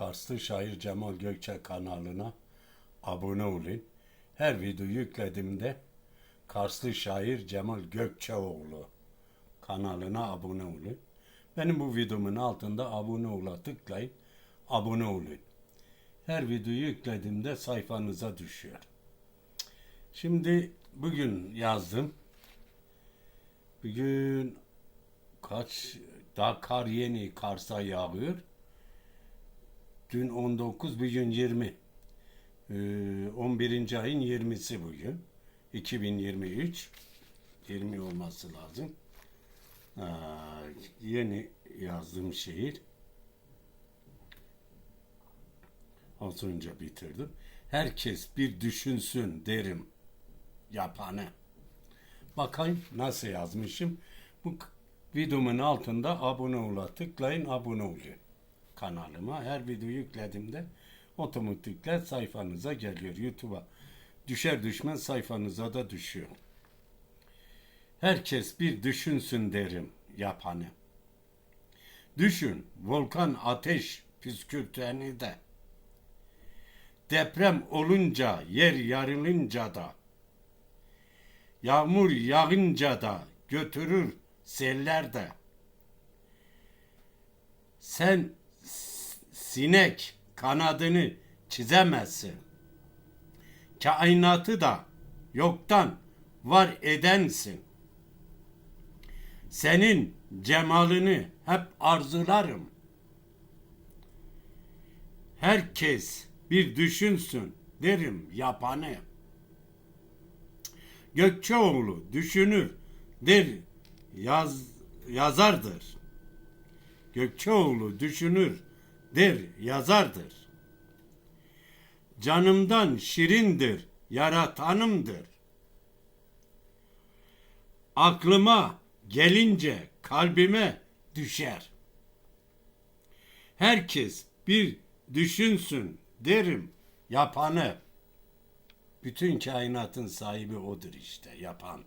Karslı Şair Cemal Gökçe kanalına abone olun. Her video yüklediğimde Karslı Şair Cemal Gökçeoğlu kanalına abone olun. Benim bu videomun altında abone ola tıklayın. Abone olun. Her video yüklediğimde sayfanıza düşüyor. Şimdi bugün yazdım. Bugün kaç daha kar yeni Kars'a yağıyor. Dün 19, bugün 20. Ee, 11. ayın 20'si bugün. 2023. 20 olması lazım. Aa, yeni yazdığım şehir. Az önce bitirdim. Herkes bir düşünsün derim yapanı. Bakayım nasıl yazmışım. Bu videomun altında abone ola tıklayın abone olun kanalıma. Her video yüklediğimde otomatikle sayfanıza geliyor YouTube'a. Düşer düşmez sayfanıza da düşüyor. Herkes bir düşünsün derim yapanı. Düşün volkan ateş püskürteni de. Deprem olunca yer yarılınca da. Yağmur yağınca da götürür seller de. Sen sinek kanadını çizemezsin. Kainatı da yoktan var edensin. Senin cemalini hep arzularım. Herkes bir düşünsün derim yapanı. Gökçeoğlu düşünür der yaz, yazardır. Gökçeoğlu düşünür der yazardır. Canımdan şirindir, yaratanımdır. Aklıma gelince kalbime düşer. Herkes bir düşünsün derim yapanı. Bütün kainatın sahibi odur işte yapan.